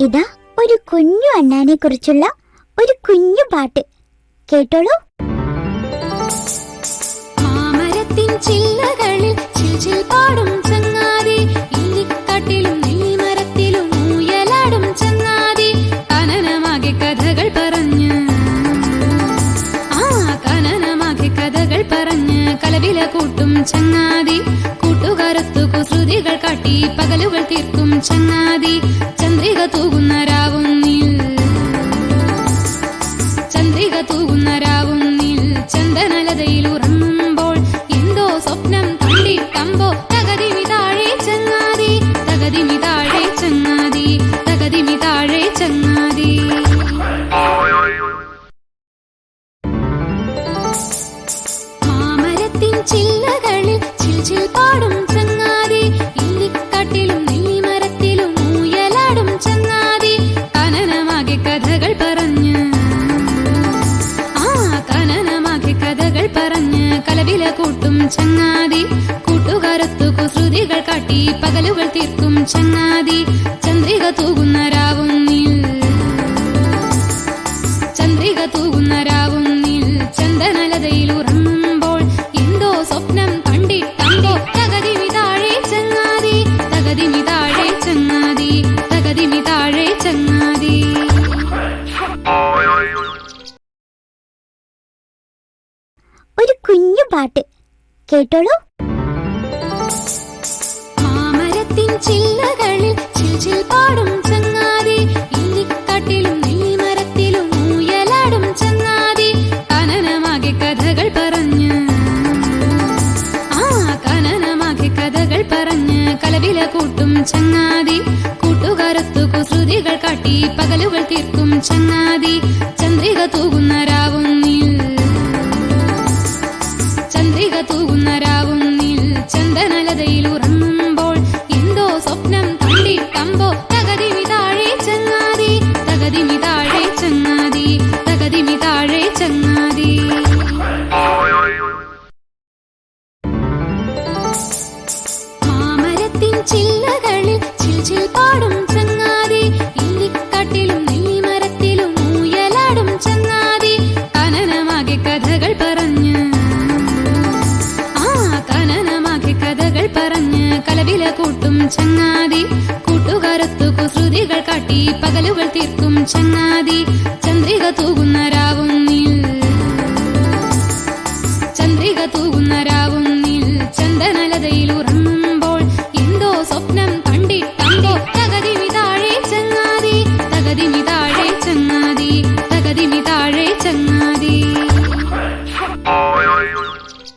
ഇതാ ഒരു കുഞ്ഞു അണ്ണാനെ കുറിച്ചുള്ള ഒരു കുഞ്ഞു പാട്ട്. കേട്ടോളൂ. മാമരത്തിൻ ചില്ലകളിൽ കഥകൾ ആ കഥകൾ കൂട്ടും ചങ്ങാതി. കൂട്ടുകാരത്തു കുസൃതികൾ കാട്ടി പകലുകൾ തീർക്കും ചങ്ങാതി. തകതിമി താഴെ ചങ്ങാതി തകതിമി മാമരത്തിൻ ചില്ലകളിൽ ചിൽചിൽ പാടും ചങ്ങാതി ഇല്ലിക്കാട്ടിലും നെല്ലിമരത്തിലും ഊയലാടും ചങ്ങാതി. കനനമാകെ കഥകൾ പറഞ്ഞ് ആ കനനമാകെ കഥകൾ പറഞ്ഞ് കലവില കൂട്ടും ചങ്ങാതി. കാട്ടി പകലുകൾ തീർക്കും ചങ്ങാതി. ചന്ദ്രിക തൂകുന്ന രാവുന്നിൽ ചന്ദ്രിക തൂകുന്ന രാവുന്നിൽ ചന്ദനലതയിൽ ഉറങ്ങുമ്പോൾ എന്തോ സ്വപ്നം കണ്ടിട്ടോ തകതി താഴെ ചങ്ങാതി. തകതി താഴെ ചങ്ങാതി. തകതി താഴെ ചങ്ങാതി. ഒരു കുഞ്ഞു പാട്ട്. കേട്ടോളൂ. ചില്ലകളിൽ പാടും കനനമാകെ കഥകൾ ആ കനനമാകെ കഥകൾ ചങ്ങാതി. കൂട്ടുകാരത്തു കുസൃതികൾ കാട്ടി പകലുകൾ തീർക്കും ചങ്ങാതി. ചന്ദ്രിക തൂകുന്ന ചില്ലകളിൽ പാടും ചങ്ങാതി. ചങ്ങാതി. കഥകൾ ആ കഥകൾ ചങ്ങാതി. കൂട്ടുകാരത്തു കുസൃതികൾ കാട്ടി പകലുകൾ തീർക്കും ചങ്ങാതി. ചങ്ങാതി